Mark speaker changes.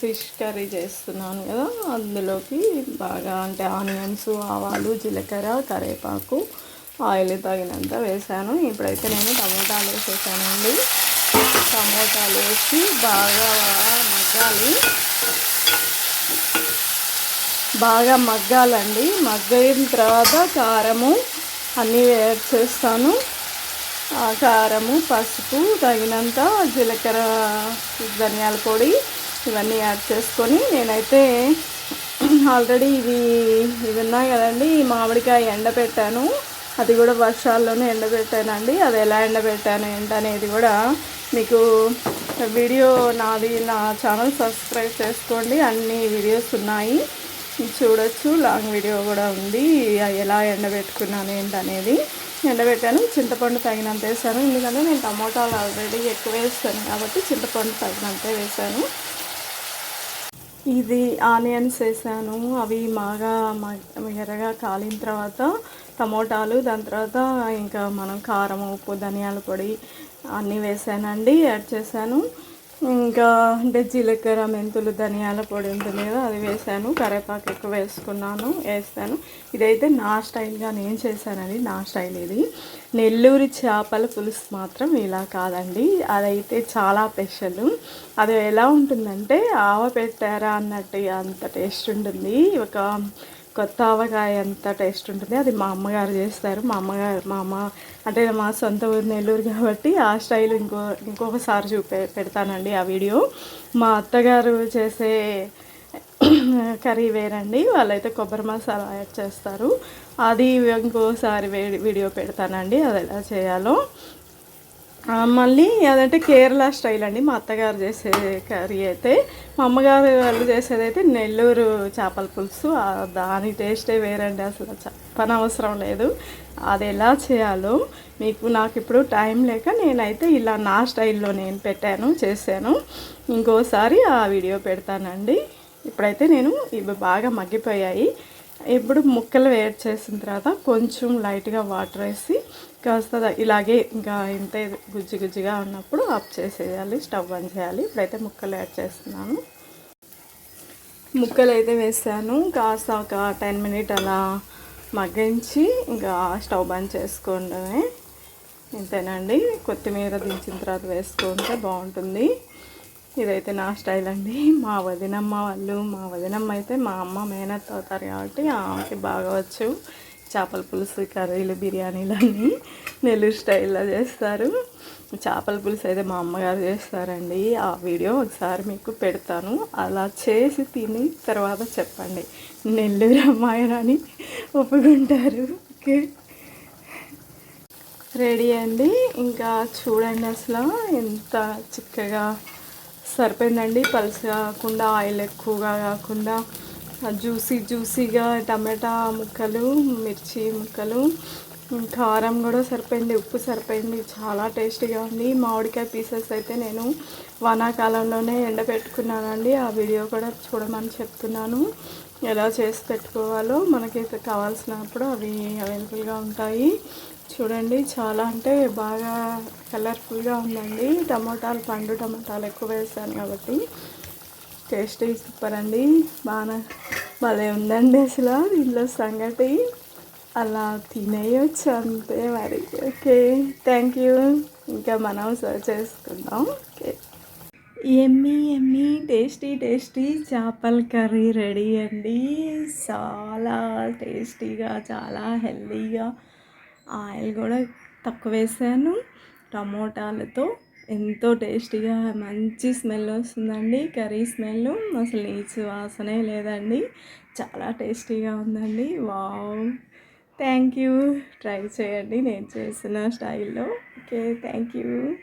Speaker 1: Fish curry చేస్తున్నాను కదా అందులోకి బాగా అంటే ఆనియన్స్ ఆవాలు జీలకర్ర కరివేపాకు ఆయిల్ తగినంత వేసాను. ఇప్పుడైతే నేను టమోటాలు వేసేసానండి. టమోటాలు వేసి బాగా మగ్గాలి. బాగా మగ్గాలండి. మగ్గిన తర్వాత కారము అన్నీ యాడ్ చేస్తాను. ఆ కారము పసుపు తగినంత జీలకర్ర ధనియాల పొడి ఇవన్నీ యాడ్ చేసుకొని నేనైతే ఆల్రెడీ ఇవి ఇవి ఉన్నాయి కదండి. మామిడికాయ ఎండబెట్టాను అది కూడా వర్షాల్లోనే ఎండబెట్టానండి అది ఎలా ఎండబెట్టాను ఏంటనేది కూడా మీకు వీడియో నాది నా ఛానల్ సబ్స్క్రైబ్ చేసుకోండి. అన్ని వీడియోస్ ఉన్నాయి. చూడొచ్చు. లాంగ్ వీడియో కూడా ఉంది. ఎలా ఎండబెట్టుకున్నాను ఏంటనేది. ఎండబెట్టాను చింతపండు తగినంత వేసాను. ఎందుకంటే నేను టమోటాలు ఆల్రెడీ ఎక్కువ వేస్తాను కాబట్టి చింతపండు తగినంత వేసాను. ఇది ఆనియన్స్ వేసాను. అవి బాగా ఎర్రగా కాలిన తర్వాత టమోటాలు దాని తర్వాత ఇంకా మనం కారం ఉప్పు ధనియాల పొడి అన్నీ వేసానండి యాడ్ చేశాను. ఇంకా అంటే జీలకర్ర మెంతులు ధనియాల పొడి ఉంటుంది కదా అది వేసాను. కరివేపాకు ఎక్కువ వేసుకున్నాను వేస్తాను. ఇదైతే నా స్టైల్గా నేను చేశానండి నా స్టైల్ ఇది. నెల్లూరు చేపల పులుసు మాత్రం ఇలా కాదండి. అదైతే చాలా స్పెషల్. అది ఎలా ఉంటుందంటే ఆవ పెట్టారా అన్నట్టు అంత టేస్ట్ ఉంటుంది. ఒక కొత్త ఆవకాయ ఎంత టేస్ట్ ఉంటుంది. అది మా అమ్మగారు చేస్తారు. మా అమ్మగారు మా అమ్మ అంటే మా సొంత ఊరు నెల్లూరు కాబట్టి ఆ స్టైల్ ఇంకో ఇంకొకసారి చూపే పెడతానండి ఆ వీడియో. మా అత్తగారు చేసే కర్రీ వేరండి. వాళ్ళైతే కొబ్బరి మసాలా యాడ్ చేస్తారు. అది ఇంకోసారి వీడియో పెడతానండి. అది ఎలా చేయాలో. మళ్ళీ అదంటే కేరళ స్టైల్ అండి. మా అత్తగారు చేసే కర్రీ అయితే మా అమ్మగారు వాళ్ళు చేసేది అయితే నెల్లూరు చేపల పులుసు. దాని టేస్టే వేరండి అసలు. చెప్పనవసరం లేదు. అది ఎలా చేయాలో మీకు నాకు ఇప్పుడు టైం లేక నేనైతే ఇలా నా స్టైల్లో నేను పెట్టాను చేశాను. ఇంకోసారి ఆ వీడియో పెడతానండి. ఇప్పుడైతే నేను ఇవి బాగా మగ్గిపోయాయి. ఇప్పుడు ముక్కలు వేడి చేసిన తర్వాత కొంచెం లైట్గా వాటర్ వేసి కాస్త ఇలాగే ఇంకా ఇంతే గుజ్జి గుజ్జిగా ఉన్నప్పుడు ఆఫ్ చేసేయాలి స్టవ్ ఆన్ చేయాలి. ఇప్పుడైతే ముక్కలు యాడ్ చేస్తున్నాను. ముక్కలు అయితే వేసాను. కాస్త ఒక టెన్ మినిట్ అలా మగ్గించి ఇంకా స్టవ్ బంద్ చేసుకోండి ఇంతేనండి. కొత్తిమీర దించిన తర్వాత వేసుకుంటే బాగుంటుంది. ఇదైతే నా స్టైల్ అండి. మా వదినమ్మ వాళ్ళు మా వదినమ్మ అయితే మా అమ్మ మేనత్ అవుతారు కాబట్టి ఆమెకి బాగా వచ్చు. చేపల పులుసు కర్రీలు బిర్యానీలు అన్నీ నెల్లూరు స్టైల్లో చేస్తారు. చేపల పులుసు అయితే మా అమ్మగారు చేస్తారండి. ఆ వీడియో ఒకసారి మీకు పెడతాను. అలా చేసి తిని తర్వాత చెప్పండి. నెల్లూరు అమ్మాయినని ఒప్పుకుంటారు. ఓకే? రెడీ అండి. ఇంకా చూడండి అసలు ఎంత చిక్కగా సరిపోయిందండి. పలుసు కాకుండా ఆయిల్ ఎక్కువగా కాకుండా జ్యూసీ జ్యూసీగా టమాటా ముక్కలు మిర్చి ముక్కలు కారం కూడా సరిపోయింది ఉప్పు సరిపోయింది చాలా టేస్టీగా ఉంది. మామిడికాయ పీసెస్ అయితే నేను వానాకాలంలోనే ఎండబెట్టుకున్నానండి. ఆ వీడియో కూడా చూడమని చెప్తున్నాను. ఎలా చేసి పెట్టుకోవాలో మనకి కావాల్సినప్పుడు అవి అవైలబుల్గా ఉంటాయి. చూడండి చాలా అంటే బాగా కలర్ఫుల్గా ఉందండి. టమోటాలు పండు టమోటాలు ఎక్కువ వేసాను కాబట్టి టేస్టీ సూపర్ అండి. బాగా భలే ఉందండి అసలు దీనిలో సంగటి అలా తినేయచ్చు అంతే మరి ఓకే థ్యాంక్ యూ ఇంకా మనం సర్వ్ చేసుకుందాం okay yummy yummy tasty tasty చేపల కర్రీ రెడీ అండి చాలా టేస్టీగా చాలా హెల్తీగా ఆయిల్ కూడా తక్కువ వేసాను టమోటాలతో ఎంతో టేస్టీగా మంచి స్మెల్ వస్తుందండి కర్రీ స్మెల్ అసలు నీచు వాసనే లేదండి చాలా టేస్టీగా ఉందండి వావ్ థ్యాంక్ యూ. ట్రై చేయండి. నేను చేసిన స్టైల్లో. Okay thank you.